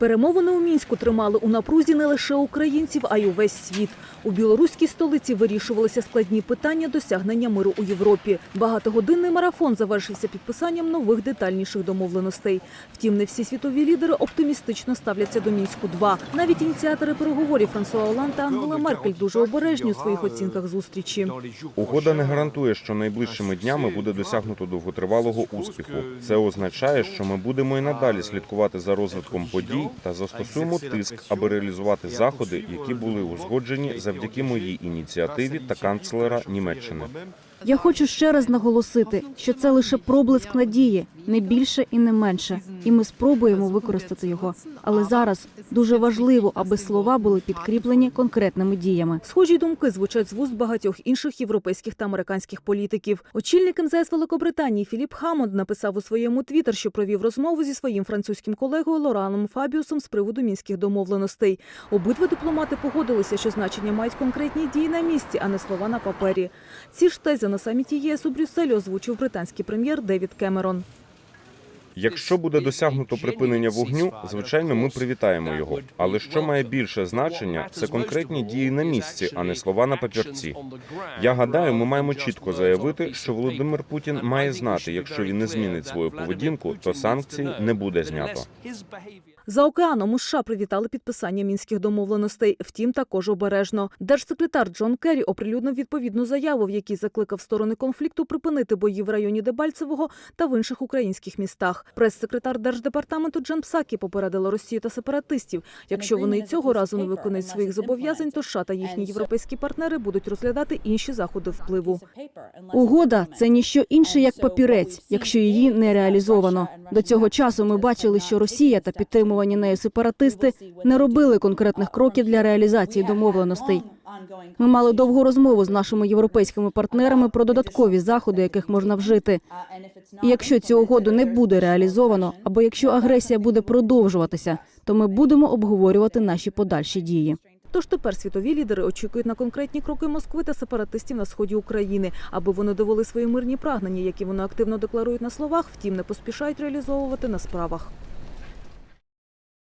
Перемовини у мінську тримали у напрузі не лише українців, а й увесь світ. У білоруській столиці вирішувалися складні питання досягнення миру у Європі. Багатогодинний марафон завершився підписанням нових детальніших домовленостей. Втім, не всі світові лідери оптимістично ставляться до мінську 2 Навіть ініціатори переговорів Франсуа Оланд та Ангела Меркель дуже обережні у своїх оцінках зустрічі. Угода не гарантує, що найближчими днями буде досягнуто довготривалого успіху. Це означає, що ми будемо і надалі слідкувати за розвитком подій та застосуємо тиск, аби реалізувати заходи, які були узгоджені завдяки моїй ініціативі та канцлера Німеччини. Я хочу ще раз наголосити, що це лише проблиск надії, не більше і не менше. І ми спробуємо використати його. Але зараз дуже важливо, аби слова були підкріплені конкретними діями. Схожі думки звучать з вуст багатьох інших європейських та американських політиків. Очільник МЗС Великобританії Філіп Хамонд написав у своєму твіттер, що провів розмову зі своїм французьким колегою Лораном Фабіусом з приводу мінських домовленостей. Обидва дипломати погодилися, що значення мають конкретні дії на місці, а не слова на папері. Ці ж тези на саміті ЄС у Брюсселі озвучив британський прем'єр Девід Кемерон. Якщо буде досягнуто припинення вогню, звичайно, ми привітаємо його. Але що має більше значення, це конкретні дії на місці, а не слова на папірці. Я гадаю, ми маємо чітко заявити, що Володимир Путін має знати, якщо він не змінить свою поведінку, то санкції не буде знято. За океаном у США привітали підписання мінських домовленостей. Втім, також обережно. Держсекретар Джон Керрі оприлюднив відповідну заяву, в якій закликав сторони конфлікту припинити бої в районі Дебальцевого та в інших українських містах. Прес-секретар держдепартаменту Джен Псакі попередила Росію та сепаратистів. Якщо вони цього разу не виконують своїх зобов'язань, то США та їхні європейські партнери будуть розглядати інші заходи впливу. Угода це ніщо інше як папірець, якщо її не реалізовано. До цього часу ми бачили, що Росія та підтримувані нею сепаратисти не робили конкретних кроків для реалізації домовленостей. Ми мали довгу розмову з нашими європейськими партнерами про додаткові заходи, яких можна вжити. І якщо цю угоду не буде реалізовано, або якщо агресія буде продовжуватися, то ми будемо обговорювати наші подальші дії. Тож тепер світові лідери очікують на конкретні кроки Москви та сепаратистів на сході України, аби вони довели свої мирні прагнення, які вони активно декларують на словах, втім не поспішають реалізовувати на справах.